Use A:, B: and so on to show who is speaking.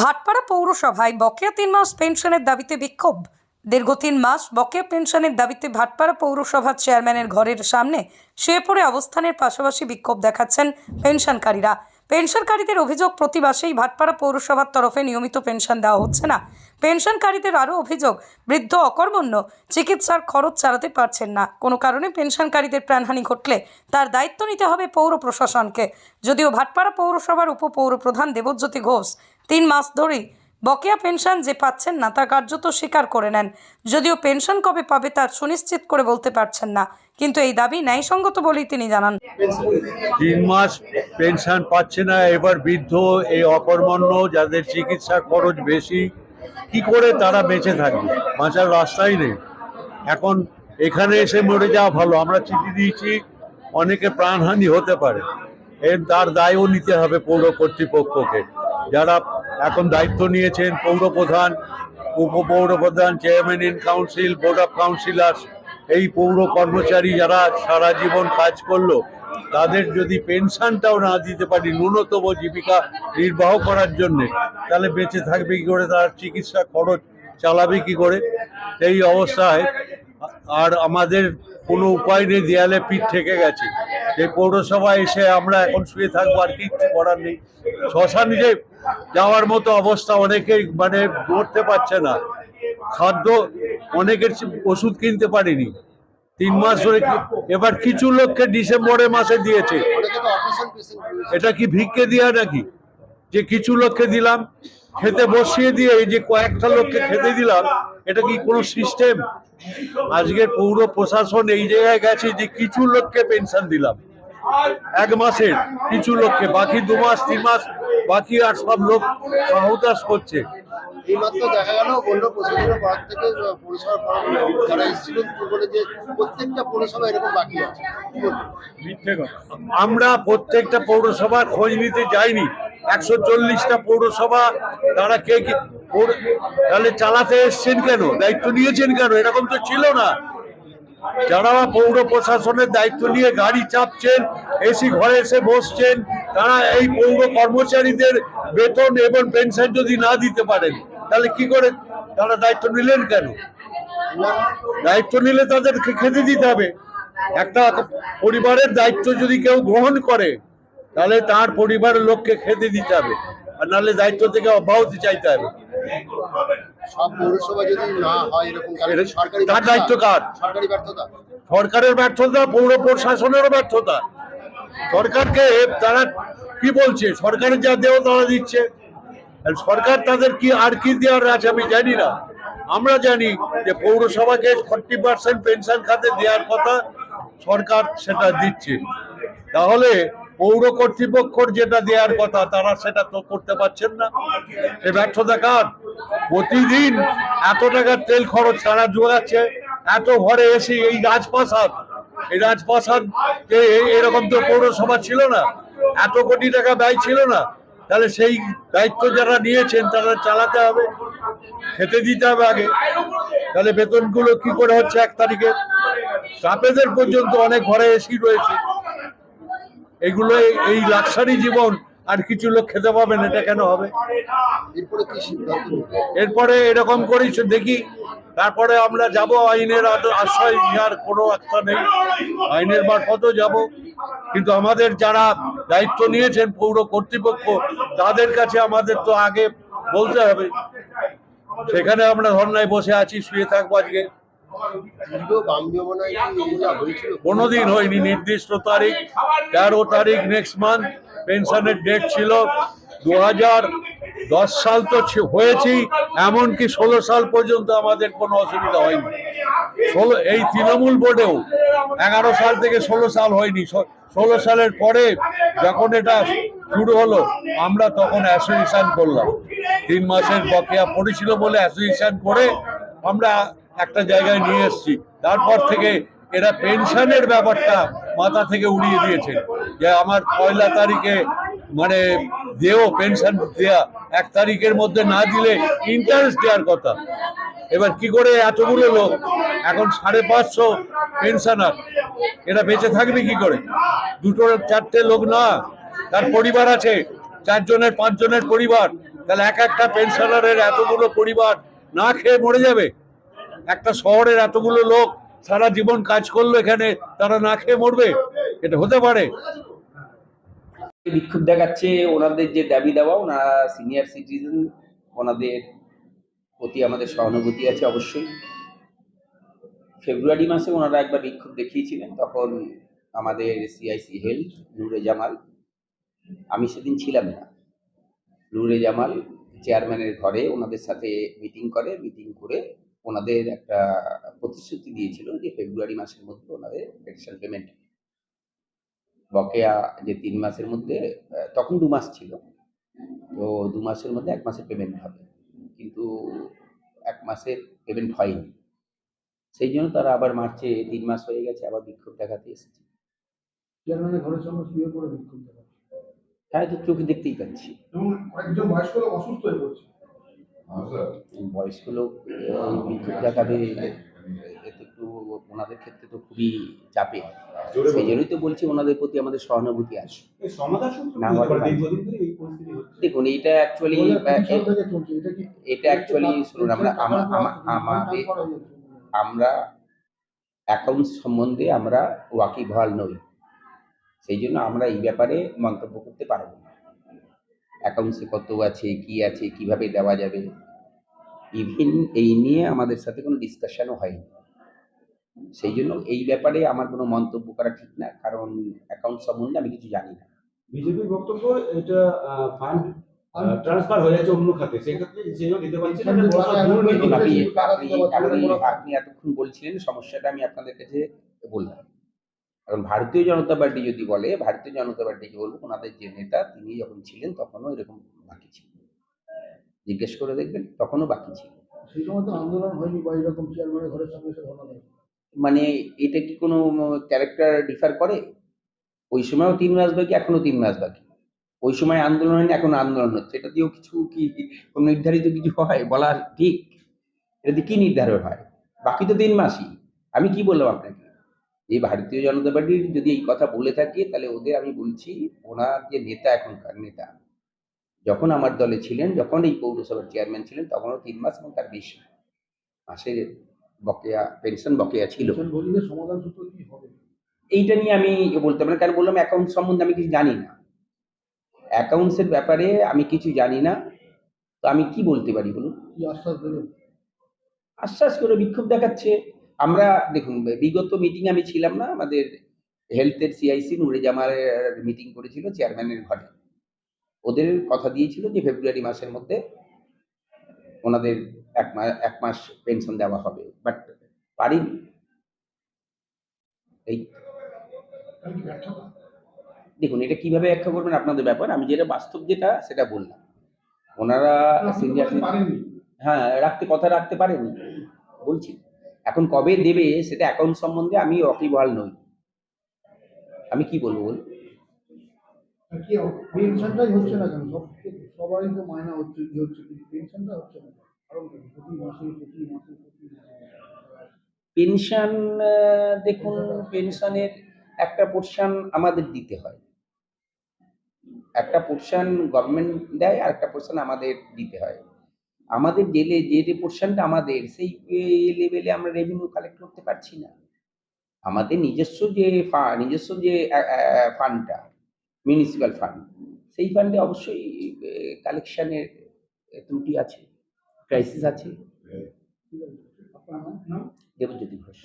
A: ভাটপাড়া পৌরসভায় বকেয়া তিন মাস পেনশনের দাবিতে বিক্ষোভ। দীর্ঘ তিন মাস বকেয়া পেনশনের দাবিতে ভাটপাড়া পৌরসভার চেয়ারম্যানের ঘরের সামনে শুয়ে পড়ে অবস্থানের পাশাপাশি বিক্ষোভ দেখাচ্ছেন পেনশনকারীরা। পেনশনকারীদের অভিযোগ প্রতি মাসেই ভাটপাড়া পৌরসভার তরফে নিয়মিত পেনশন দেওয়া হচ্ছে না। পেনশনকারীদের আরও অভিযোগ, বৃদ্ধ অকর্মণ্য, চিকিৎসার খরচ চালাতে পারছেন না। কোনো কারণে পেনশনকারীদের প্রাণহানি ঘটলে তার দায়িত্ব নিতে হবে পৌর প্রশাসনকে। যদিও ভাটপাড়া পৌরসভার উপপৌর প্রধান দেবজ্যোতি ঘোষ তিন মাস ধরেই বকেয়া পেনশন যে পাচ্ছেন না, তা কার্যত স্বীকার করে নেন। যদিও পেনশন কবে পাবে তার সুনিশ্চিত করে বলতে পারছেন না, কিন্তু এই দাবি ন্যায়সঙ্গত বলেই তিনি জানান।
B: তিন মাস পেনশন পাচ্ছে না, এবার বৃদ্ধ, এই অকর্মণ্য, যাদের চিকিৎসা খরচ বেশি, কি করে তারা বেঁচে থাকবে? বাঁচার রাস্তাই নেই। এখন এখানে এসে মরে যাওয়া ভালো, আমরা চিঠি দিয়েছি, অনেকে প্রাণহানি হতে পারে। এর, তার দায়ও নিতে হবে পৌর কর্তৃপক্ষকে। যারা এখন দায়িত্ব নিয়েছেন পৌর প্রধান উপপৌর প্রধান chairman in council board of councillors এই পৌর কর্মচারী যারা সারা জীবন কাজ করল, তাদের যদি পেনশনটাও না দিতে পারি ন্যূনতম জীবিকা নির্বাহ করার জন্য, তাহলে বেঁচে থাকবে কি করে? তার চিকিৎসা খরচ চালাবে কি করে? এই অবস্থায় আর আমাদের কোনো উপায় নেই, দেয়ালে পিঠ থেকে গেছে। যে পৌরসভায় এসে আমরা এখন শুয়ে থাকব, আর কিচ্ছু করার নেই। শ্মশানে যে যাওয়ার মতো অবস্থা অনেকেই মানে করতে পারছে না। খাদ্য অনেকের ওষুধ কিনতে পারেনি। তিন মাস ধরে এবার কিছু লোককে ডিসেম্বরের মাসে দিয়েছে।
C: অনেকে
B: এটা কি ভিক্ষে দেওয়া নাকি? যে কিছু লোককে দিলাম, খেতে বসিয়ে দিয়ে এই যে কয়েকটা লোককে খেতে দিলাম, এটা কি কোনো সিস্টেম? আজকের পৌর প্রশাসন এই জায়গায় গেছে যে কিছু লোককে পেনশন দিলাম। এক মাসের কিছু লোককে বাকি দু মাস তিন মাস বাকি আর সব লোক সহতাস করছে।
C: এই দেখা গেল বলল প্রশাসনের পর থেকে আহ, পৌরসভার যারা এসেছিলেন বলে যে প্রত্যেকটা পৌরসভা এরকম বাকি আছে।
B: আমরা প্রত্যেকটা পৌরসভার খোঁজ নিতে যাইনি। একশো চল্লিশটা পৌরসভা তারা কে কে তাহলে চালাতে এসছেন কেন? দায়িত্ব নিয়েছেন কেন? এরকম তো ছিল না। যারা পৌর প্রশাসনের দায়িত্ব নিয়ে গাড়ি চাপছেন এসি ঘরে এসে বসছেন, তারা এই পৌর কর্মচারীদের বেতন এবং পেনশন যদি না দিতে পারেন, তাহলে কি করে? তারা দায়িত্ব নিলেন কেন? দায়িত্ব নিলে তাদেরকে খেতে দিতে হবে। একটা পরিবারের দায়িত্ব যদি কেউ গ্রহণ করে, তাহলে তার পরিবারের লোককে খেতে দিতে হবে। আর নাহলে দায়িত্ব থেকে অব্যাহতি চাইতে হবে।
C: সব পৌরসভা যদি না হয় এরকম তাহলে সরকারি
B: দায়িত্ব কার?
C: সরকারি ব্যর্থতা।
B: সরকারের ব্যর্থতা পৌর প্রশাসনেরও ব্যর্থতা। সরকারকে তারা কি বলছে? সরকারের যা দেও তারা দিচ্ছে। সরকার তাদের কি আর কি দেওয়ার আছে আমি জানি না। আমরা জানি যে পৌরসভাকে ফর্টি পার্সেন্ট পেনশন খাতে দেওয়ার কথা সরকার সেটা দিচ্ছে। তাহলে পৌর কর্তৃপক্ষর যেটা দেওয়ার কথা, তারা সেটা তো করতে পারছেন না। এ ব্যর্থতা কার? প্রতিদিন এত টাকার তেল খরচ তারা জোগাচ্ছে, এত ঘরে এসে এই রাজপ্রাসাদ এই রাজপ্রাসাদ এরকম তো পৌরসভা ছিল না, এত কোটি টাকা ব্যয় ছিল না। তাহলে সেই দায়িত্ব যারা নিয়েছেন, তারা চালাতে হবে, খেতে দিতে হবে আগে। তাহলে বেতনগুলো কি করে হচ্ছে এক তারিখে? স্টাফেদের পর্যন্ত অনেক ঘরে এসি রয়েছে। এগুলো এই- লাক্সারি জীবন, আর কিছু লোক খেতে পাবেন এটা কেন হবে?
C: এরপরে
B: এরকম করেই দেখি, তারপরে আমরা যাব, আইনের আশ্রয় নেওয়ার কোনো একটা নেই। আইনের মারফতও যাব। কিন্তু আমাদের যারা দায়িত্ব নিয়েছেন পৌর কর্তৃপক্ষ, তাদের কাছে আমাদের তো আগে বলতে হবে। সেখানে আমরা ধর্নায় বসে আছি, শুয়ে থাকব আজকে। কোনোদিন হয়নি, নির্দিষ্ট তারিখ, তেরো তারিখ নেক্সট মান্থ পেনশনের ডেট ছিল। দু দশ সাল তো হয়েছি এমনকি ষোলো সাল পর্যন্ত আমাদের কোনো অসুবিধা হয়নি। ষোলো, এই তৃণমূল বোর্ডেও এগারো সাল থেকে ষোলো সাল হয়নি। ষোলো সালের পরে যখন এটা শুরু হলো, আমরা তখন অ্যাসোসিয়েশন করলাম। তিন মাসের বকেয়া পড়েছিল বলে অ্যাসোসিয়েশন করে আমরা একটা জায়গায় নিয়ে এসেছি। তারপর থেকে এরা পেনশনের ব্যাপারটা মাথা থেকে উড়িয়ে দিয়েছে। যে আমার পয়লা তারিখে মানে দেও পেনশন দেয়া, এক তারিখের মধ্যে না দিলে ইন্টারেস্ট দেওয়ার কথা। এবার কি করে এতগুলো লোক, এখন সাড়ে পাঁচশো পেনশনার এরা বেঁচে থাকবে কি করে? দুটো চারটে লোক না, তার পরিবার আছে, চারজনের, পাঁচজনের পরিবার। তাহলে এক একটা পেনশনারের এতগুলো পরিবার না খেয়ে মরে যাবে? একটা শহরের এতগুলো লোক সারা জীবন কাজ করল এখানে, তারা না খেয়ে মরবে? এটা হতে পারে।
D: বিক্ষোভ দেখাচ্ছে ওনাদের যে দাবি দেওয়া, ওনারা সিনিয়র সিটিজেন ওনাদের প্রতি আমাদের সহানুভূতি আছে অবশ্যই। ফেব্রুয়ারি মাসে ওনারা একবার বিক্ষোভ দেখিয়েছিলেন, তখন আমাদের সিআইসি হেলথ নূরে জামাল, আমি সেদিন ছিলাম না। নূরে জামাল চেয়ারম্যানের ঘরে ওনাদের সাথে মিটিং করে মিটিং করে ওনাদের একটা প্রতিশ্রুতি দিয়েছিল যে ফেব্রুয়ারি মাসের মধ্যে ওনাদের পেনশন পেমেন্ট বকেয়া যে তিন মাসের মধ্যে তখন দু মাস ছিল। তো দু মাসের মধ্যে এক মাসের পেমেন্ট হবে। কিন্তু এক মাসের পেমেন্ট হয়নি। সেই জন্য তারা আবার মার্চে তিন মাস হয়ে গেছে আবার বিক্ষোভ দেখাতে এসেছে।
E: চেয়ারম্যানের ঘরের সামনে শুয়ে পড়ে বিক্ষোভ দেখাচ্ছে।
D: হ্যাঁ তো চোখে দেখতেই পাচ্ছি।
E: কয়েকজন বয়স্ক অসুস্থ হয়ে পড়ছে।
D: বয়স্ক লোক দেখাবে একটু ওনাদের ক্ষেত্রে তো খুবই চাপে। সেই জন্যই তো বলছি ওনাদের প্রতি আমাদের সহানুভূতি
F: হচ্ছে।
D: দেখুন এইটা অ্যাকচুয়ালি
E: এটা কি
D: এটা actually শুনুন, আমরা- আমা- আমা- আমাদের- আমরা অ্যাকাউন্ট সম্বন্ধে আমরা ওয়াকিবহাল নই। সেই জন্য আমরা এই ব্যাপারে মন্তব্য করতে পারব না। অ্যাকাউন্টসে কত আছে কি আছে কীভাবে দেওয়া যাবে? ইভিন এই নিয়ে আমাদের সাথে কোনো ডিসকাশনও হয়নি। সেই জন্য এই ব্যাপারে আমার কোনো মন্তব্য করা ঠিক না কারণ অ্যাকাউন্ট সম্বন্ধে আমি কিছু জানি না।
F: বিজেপির বক্তব্য এটা ফান্ড ট্রান্সফার হয়ে যাচ্ছে অন্য খাতে। সেক্ষেত্রে দিতে
D: আপনি এতক্ষণ বলছিলেন সমস্যাটা আমি আপনাদের কাছে বললাম। কারণ ভারতীয় জনতা পার্টি যদি বলে ভারতীয় জনতা পার্টিকে বলব? ওনাদের যে নেতা তিনি যখন ছিলেন তখনও এরকম বাকি ছিল। জিজ্ঞেস করে দেখবেন তখনও বাকি ছিল।
E: সেই সময় তো আন্দোলন হয়নি বা এরকম চেয়ারম্যানের ঘরের সামনে এসে ধর্ণা
D: মানে এটা কি কোনো ক্যারেক্টার ডিফার করে? ওই সময়ও তিন মাস বাকি এখনও তিন মাস বাকি। ওই সময় আন্দোলন হয়নি এখন আন্দোলন হচ্ছে। এটা দিয়েও কিছু কি কোনো নির্ধারিত কিছু হয়? বলা ঠিক। এটা দিয়ে কি নির্ধারণ হয়? বাকি তো তিন মাসই। আমি কি বললাম আপনাকে? এই ভারতীয় জনতা পার্টির যদি এই কথা বলে থাকে তাহলে ওদের আমি বলছি ওনার যে নেতা এখনকার নেতা যখন আমার দলে ছিলেন যখন এই পৌরসভার চেয়ারম্যান ছিলেন তখনও তিন মাস এবং তার বেশি মাসের বকেয়া পেনশন বকেয়া ছিল।
E: সমাধান
D: এইটা নিয়ে আমি বলতে পারি কারণ বললাম অ্যাকাউন্ট সম্বন্ধে আমি কিছু জানি না। অ্যাকাউন্টসের ব্যাপারে আমি কিছু জানি না। তো আমি কি বলতে পারি বলুন?
E: আশ্বাস
D: করে বিক্ষোভ দেখাচ্ছে। আমরা দেখুন বিগত মিটিং আমি ছিলাম না আমাদের হেলথের সিআইসি নুরে জামালের মিটিং করেছিল চেয়ারম্যানের ঘরে। ওদের কথা দিয়েছিল যে ফেব্রুয়ারি মাসের মধ্যে ওনাদের এক মাস এক মাস পেনশন দেওয়া হবে। বাট পারিনি। এই দেখুন এটা কীভাবে ব্যাখ্যা করবেন আপনাদের ব্যাপার? আমি যেটা বাস্তব যেটা সেটা বললাম। ওনারা সিনিয়র হ্যাঁ রাখতে কথা রাখতে পারেনি বলছি। এখন কবে দেবে সেটা অ্যাকাউন্ট সম্বন্ধে আমি অকিবহাল নই। আমি কি বলব বল
E: পেনশনটাই হচ্ছে না কেন? সবারই তো মায়না হচ্ছে হচ্ছে কিন্তু পেনশনটা হচ্ছে না কারণ কি? প্রতি মাসে প্রতি মাসে প্রতি মাসে।
D: পেনশন দেখুন পেনশনের একটা পোর্শন আমাদের দিতে হয়। একটা পোর্শন গভর্নমেন্ট দেয় আর একটা পোর্শন আমাদের দিতে হয়। আমাদের জেলে যে যে পোর্শনটা আমাদের সেই লেভেলে আমরা রেভিনিউ কালেক্ট করতে পারছি না। আমাদের নিজস্ব যে ফান্ড নিজস্ব যে ফান্ডটা মিউনিসিপ্যাল ফান্ড সেই ফান্ডে অবশ্যই কালেকশনের ত্রুটি আছে ক্রাইসিস আছে?
E: নাম?
D: দেবজ্যোতি ঘোষ।